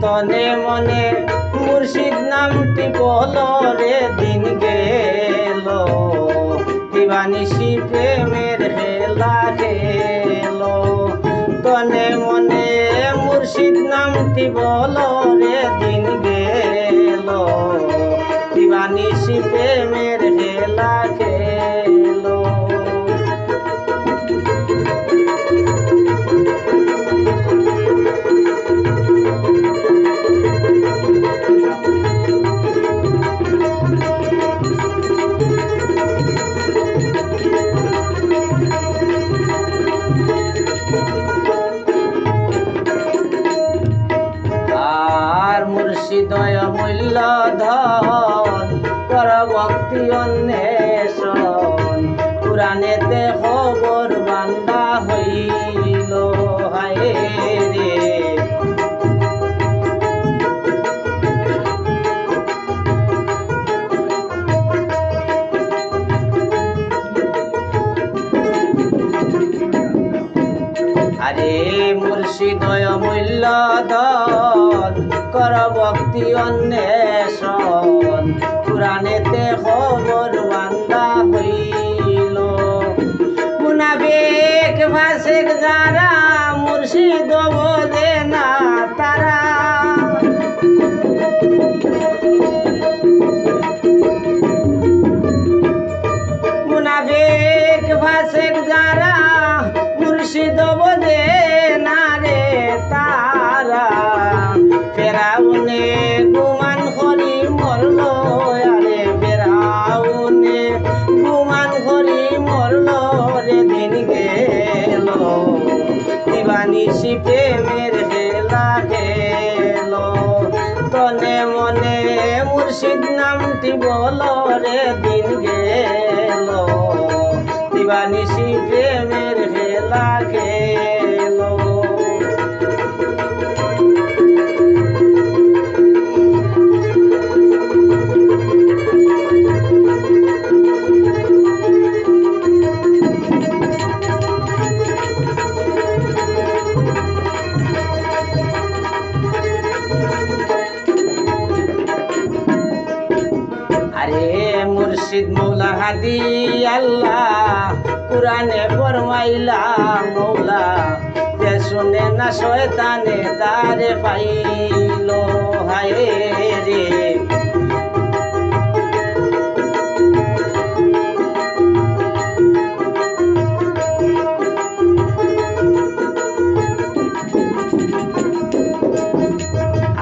তনে মনে মুর্শিদ নামটি বল রে, দিন গেল। দিবানিসি প্রেমের হেলা গেল। তনে মনে মুর্শিদ নামটি বলো মূল্য ধন কর ভক্তি অন্বেষণ মুর্শিদয় মূল্য দন কর ভক্তি অন্বেষণ। পুরাণেতে খবর বান্দা হইল। মুনাফিক ভাসিক যারা মুর্শিদ বোঝে না তারা। মুনাফিক, ফাসেক যারা মনে মুর্শিদ নামটি বলো রে দিন গেল। দিবানি প্রেমের হেলা গেল হাদি আল্লাহ কোরআনে ফরমাইলা, মৌলা, যে শুনে না শয়তানে তারে পাইল, হায় রে।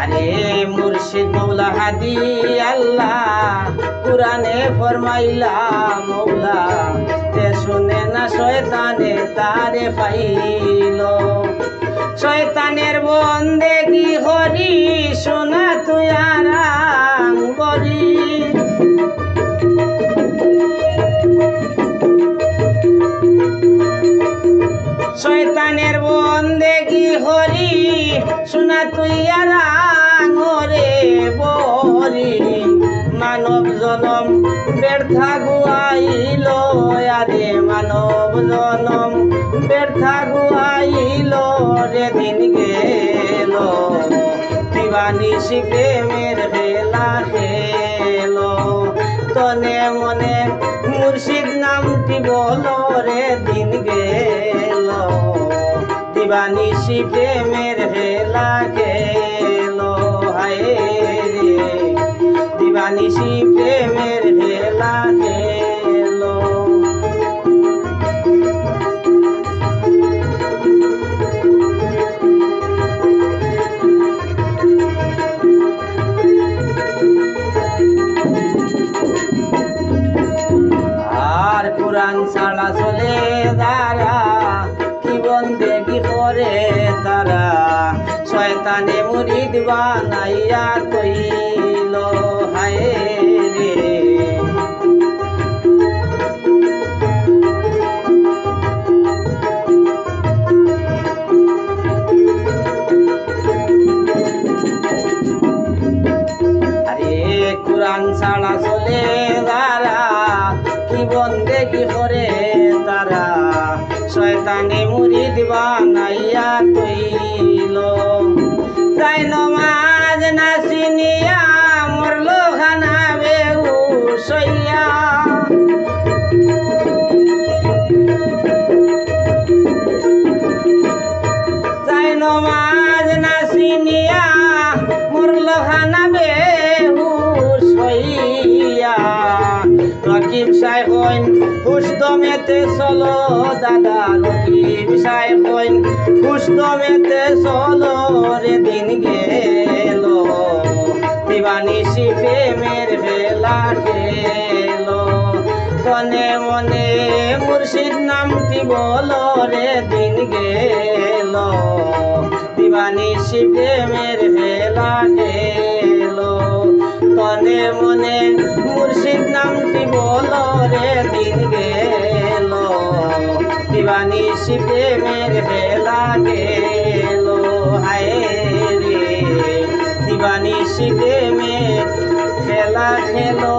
আরে মুর্শিদ মৌলা হাদি আল্লাহ কোরআনে ফরমাইলা মৌলা। তে শুনে না শয়তানে তারে পাইল। শয়তানের বন্দে কি হরি শোনা তুই আরাম বলি শয়তানের বন্দে কি হরি শোনা তুই আরে ব্যর্থা গুয়াইল আরে মানব জনম। ব্যর্থা গুয়াইল রে দিন গেল। দিবানিসি প্রেমের বেলা খেল। তনে মনে মুর্শিদ নামটি বলো রে দিন গেল। দিবানিসি প্রেমের মুরিদ বানাইয়া কইল, হায় রে। আরে কোরআন ছাড়া চলে তারা, কি বন্দে কি করে তারা? শয়তানে মুরিদ বানাইয়া তৈল তাই নমাজ না চিনিয়া মরলো খানা বেউ সইয়া। যাই নমাজ না চিনিয়া খানা বেহু সইয়া। রকিব সাই কইন হুস্ত মেতে চলো, দাদা রকিব সাই কইন হুস্ত মেতে চলো রে দিন গেল দিবানি শিফে মের ভেলা খেলো মনে মনে মুর্শিদ নামটি বলো রে, দিন গেল। দিবানি শিবে মের ভেলা গেল। তনে মনে মুর্শিদ নামটি বলো রে, দিন গেল। দিবানি শিবে মের ভেলা গেল। দিবানি মে খেলা খেলো।